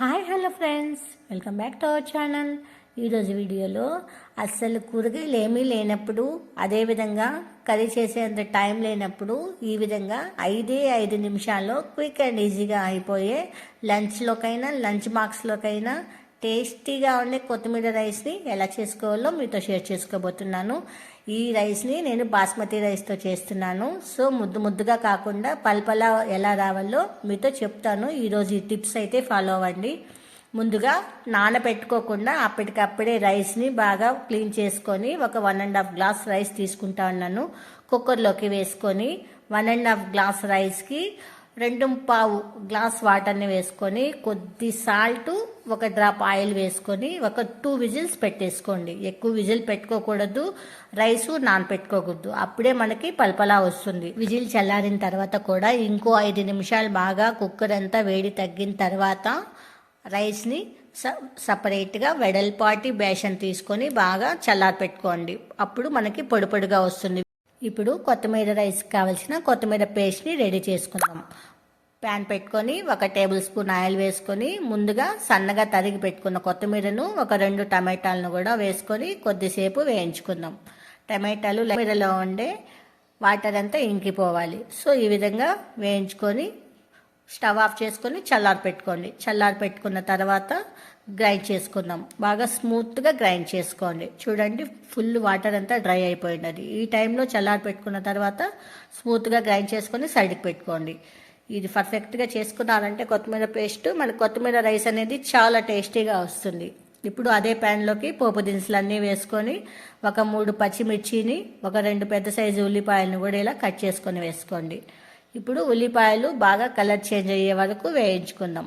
Hi hello friends. Welcome back to our channel. ఈరోజు వీడియోలో అస్సలు కూరగాయలు ఏమీ లేనప్పుడు అదేవిధంగా కర్రీ చేసేంత టైం లేనప్పుడు ఈ విధంగా ఐదే ఐదు నిమిషాల్లో క్విక్ అండ్ ఈజీగా అయిపోయే లంచ్లోకైనా లంచ్ బాక్స్లోకైనా టేస్టీగా ఉండే కొత్తిమీర రైస్ని ఎలా చేసుకోవాలో మీతో షేర్ చేసుకోబోతున్నాను. ఈ రైస్ని నేను బాస్మతి రైస్తో చేస్తున్నాను. సో ముద్దు ముద్దుగా కాకుండా పల్పలా ఎలా రావాలో మీతో చెప్తాను. ఈరోజు ఈ టిప్స్ అయితే ఫాలో అవ్వండి. ముందుగా నానబెట్టుకోకుండా అప్పటికప్పుడే రైస్ని బాగా క్లీన్ చేసుకొని ఒక one and half glass rice తీసుకుంటా ఉన్నాను. కుక్కర్లోకి వేసుకొని వన్ అండ్ హాఫ్ గ్లాస్ రైస్కి రెండు పావు గ్లాస్ వాటర్ని వేసుకొని కొద్ది సాల్టు ఒక డ్రాప్ ఆయిల్ వేసుకొని ఒక టూ విజిల్స్ పెట్టేసుకోండి. ఎక్కువ విజిల్ పెట్టుకోకూడదు రైస్ నానపెట్టుకోకూడదు. అప్పుడే మనకి పల్పలా వస్తుంది. విజిల్ చల్లారిన తర్వాత కూడా ఇంకో ఐదు నిమిషాలు బాగా కుక్కర్ అంతా వేడి తగ్గిన తర్వాత రైస్ని స సపరేట్గా వెడల్పాటి బేషన్ తీసుకొని బాగా చల్లారి పెట్టుకోండి. అప్పుడు మనకి పొడి పొడిగా వస్తుంది. ఇప్పుడు కొత్తిమీర రైస్ కావాల్సిన కొత్తిమీర పేస్ట్ని రెడీ చేసుకుందాం. ప్యాన్ పెట్టుకొని ఒక టేబుల్ స్పూన్ ఆయిల్ వేసుకొని ముందుగా సన్నగా తరిగి పెట్టుకున్న కొత్తిమీరను ఒక రెండు టమాటాలను కూడా వేసుకొని కొద్దిసేపు వేయించుకుందాం. టమాటాలు మీరలో ఉండే వాటర్ అంతా ఇంకిపోవాలి. సో ఈ విధంగా వేయించుకొని స్టవ్ ఆఫ్ చేసుకొని చల్లారి పెట్టుకోండి. చల్లారి పెట్టుకున్న తర్వాత గ్రైండ్ చేసుకుందాం. బాగా స్మూత్గా గ్రైండ్ చేసుకోండి. చూడండి ఫుల్ వాటర్ అంతా డ్రై అయిపోయినది. ఈ టైంలో చల్లారి పెట్టుకున్న తర్వాత స్మూత్గా గ్రైండ్ చేసుకొని సైడ్కి పెట్టుకోండి. ఇది పర్ఫెక్ట్గా చేసుకున్నారంటే కొత్తిమీర పేస్ట్ మన కొత్తిమీర రైస్ అనేది చాలా టేస్టీగా వస్తుంది. ఇప్పుడు అదే ప్యాన్లోకి పోపు దినుసులు అన్నీ వేసుకొని ఒక మూడు పచ్చిమిర్చిని ఒక రెండు పెద్ద సైజు ఉల్లిపాయలను కూడా ఇలా కట్ చేసుకొని వేసుకోండి. ఇప్పుడు ఉల్లిపాయలు బాగా కలర్ చేంజ్ అయ్యే వరకు వేయించుకుందాం.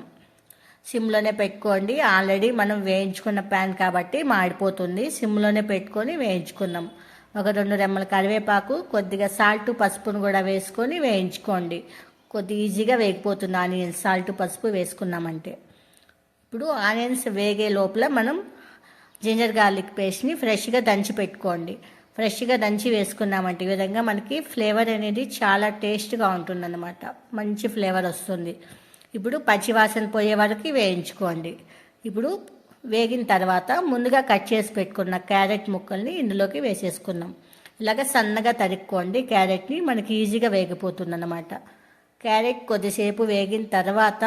సిమ్లోనే పెట్టుకోండి. ఆల్రెడీ మనం వేయించుకున్న ప్యాన్ కాబట్టి మాడిపోతుంది. సిమ్లోనే పెట్టుకొని వేయించుకుందాం. ఒక రెండు రెమ్మల కరివేపాకు కొద్దిగా సాల్ట్ పసుపును కూడా వేసుకొని వేయించుకోండి. కొద్ది ఈజీగా వేగిపోతుంది ఆనియన్స్ సాల్ట్ పసుపు వేసుకున్నామంటే. ఇప్పుడు ఆనియన్స్ వేగే లోపల మనం జింజర్ గార్లిక్ పేస్ట్ని ఫ్రెష్గా దంచి పెట్టుకోండి. ఫ్రెష్గా దంచి వేసుకున్నామంటే ఈ విధంగా మనకి ఫ్లేవర్ అనేది చాలా టేస్ట్గా ఉంటుందన్నమాట. మంచి ఫ్లేవర్ వస్తుంది. ఇప్పుడు పచ్చివాసన పోయే వరకు వేయించుకోండి. ఇప్పుడు వేగిన తర్వాత ముందుగా కట్ చేసి పెట్టుకున్న క్యారెట్ ముక్కల్ని ఇందులోకి వేసేసుకున్నాం. ఇలాగ సన్నగా తరుక్కోండి. క్యారెట్ని మనకి ఈజీగా వేగిపోతుంది అన్నమాట క్యారెట్ కొద్దిసేపు వేగిన తర్వాత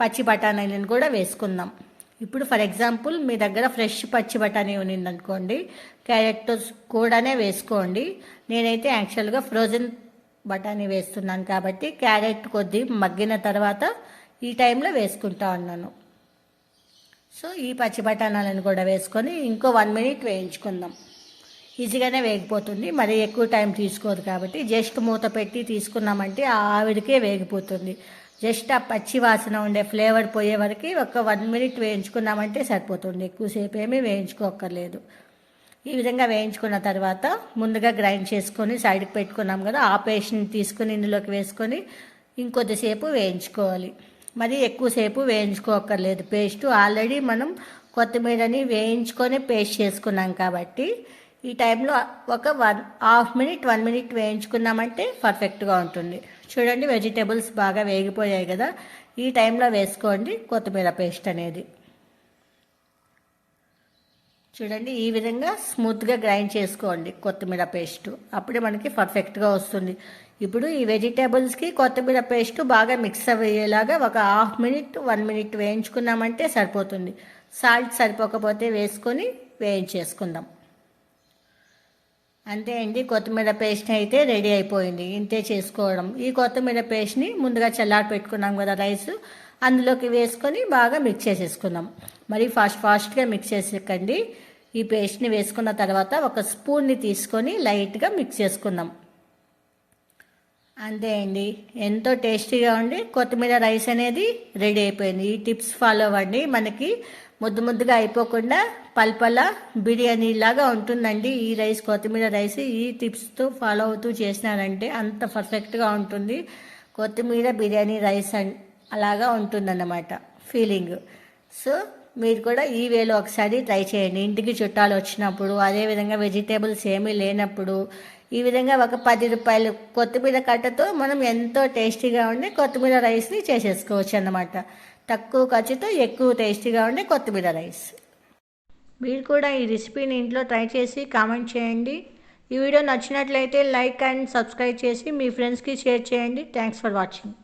పచ్చి బఠానీలను కూడా వేసుకుందాం. ఇప్పుడు ఫర్ ఎగ్జాంపుల్ మీ దగ్గర ఫ్రెష్ పచ్చి బఠానీ ఉన్నిందనుకోండి క్యారెట్ కూడానే వేసుకోండి. నేనైతే యాక్చువల్గా ఫ్రోజన్ బఠానీ వేస్తున్నాను కాబట్టి క్యారెట్ కొద్ది మగ్గిన తర్వాత ఈ టైంలో వేసుకుంటా ఉన్నాను. సో ఈ పచ్చి బఠానాలను కూడా వేసుకొని ఇంకో వన్ మినిట్ వేయించుకుందాం. ఈజీగానే వేగిపోతుంది. మరి ఎక్కువ టైం తీసుకోదు కాబట్టి జస్ట్ మూత పెట్టి తీసుకున్నామంటే ఆ ఆవిరికే వేగిపోతుంది. జస్ట్ ఆ పచ్చి వాసన ఉండే ఫ్లేవర్ పోయే వరకు ఒక వన్ మినిట్ వేయించుకున్నామంటే సరిపోతుంది. ఎక్కువసేపు ఏమీ వేయించుకోక్కర్లేదు. ఈ విధంగా వేయించుకున్న తర్వాత ముందుగా గ్రైండ్ చేసుకొని సైడ్కి పెట్టుకున్నాం కదా ఆ పేస్ట్ని తీసుకొని ఇందులోకి వేసుకొని ఇంకొద్దిసేపు వేయించుకోవాలి. మరి ఎక్కువసేపు వేయించుకోక్కర్లేదు. పేస్ట్ ఆల్రెడీ మనం కొత్తిమీరని వేయించుకొని పేస్ట్ చేసుకున్నాం కాబట్టి ఈ టైంలో ఒక one half minute one minute వేయించుకున్నామంటే పర్ఫెక్ట్గా ఉంటుంది. చూడండి వెజిటేబుల్స్ బాగా వేగిపోయాయి కదా. ఈ టైంలో వేసుకోండి కొత్తిమీర పేస్ట్ అనేది. చూడండి ఈ విధంగా స్మూత్గా గ్రైండ్ చేసుకోండి కొత్తిమీర పేస్ట్. అప్పుడే మనకి పర్ఫెక్ట్గా వస్తుంది. ఇప్పుడు ఈ వెజిటేబుల్స్కి కొత్తిమీర పేస్ట్ బాగా మిక్స్ అయ్యేలాగా ఒక హాఫ్ మినిట్ వన్ మినిట్ వేయించుకున్నామంటే సరిపోతుంది. సాల్ట్ సరిపోకపోతే వేసుకొని వేయించేసుకుందాం. అంతే అండి కొత్తిమీర పేస్ట్ అయితే రెడీ అయిపోయింది. ఇంతే చేసుకోవడం. ఈ కొత్తిమీర పేస్ట్ని ముందుగా చల్లారి పెట్టుకున్నాం కదా రైస్. అందులోకి వేసుకొని బాగా మిక్స్ చేసేసుకుందాం. మరి ఫాస్ట్ ఫాస్ట్గా మిక్స్ చేసేకండి. ఈ పేస్ట్ని వేసుకున్న తర్వాత ఒక స్పూన్ని తీసుకొని లైట్గా మిక్స్ చేసుకుందాం. అంతే అండి. ఎంతో టేస్టీగా ఉండి కొత్తిమీర రైస్ అనేది రెడీ అయిపోయింది. ఈ టిప్స్ ఫాలో అవ్వండి. మనకి ముద్దు ముద్దుగా అయిపోకుండా పల్పల బిర్యానీ లాగా ఉంటుందండి. ఈ రైస్ కొత్తిమీర రైస్ ఈ టిప్స్తో ఫాలో అవుతూ చేసినారంటే అంత పర్ఫెక్ట్గా ఉంటుంది. కొత్తిమీర బిర్యానీ రైస్ అలాగా ఉంటుందన్నమాట ఫీలింగ్ సో మీరు కూడా ఈ వేలో ఒకసారి ట్రై చేయండి. ఇంటికి చుట్టాలు వచ్చినప్పుడు అదేవిధంగా వెజిటేబుల్స్ ఏమీ లేనప్పుడు ఈ విధంగా ఒక పది రూపాయలు కొత్తిమీర కట్టతో మనం ఎంతో టేస్టీగా ఉండి కొత్తిమీర రైస్ని చేసేసుకోవచ్చు అన్నమాట. తక్కువ ఖర్చుతో ఎక్కువ టేస్టీగా ఉండే కొత్తిమీర రైస్. మీరు కూడా ఈ రెసిపీని ఇంట్లో ట్రై చేసి కామెంట్ చేయండి. ఈ వీడియో నచ్చినట్లయితే లైక్ అండ్ సబ్స్క్రైబ్ చేసి మీ ఫ్రెండ్స్కి షేర్ చేయండి. Thanks for watching.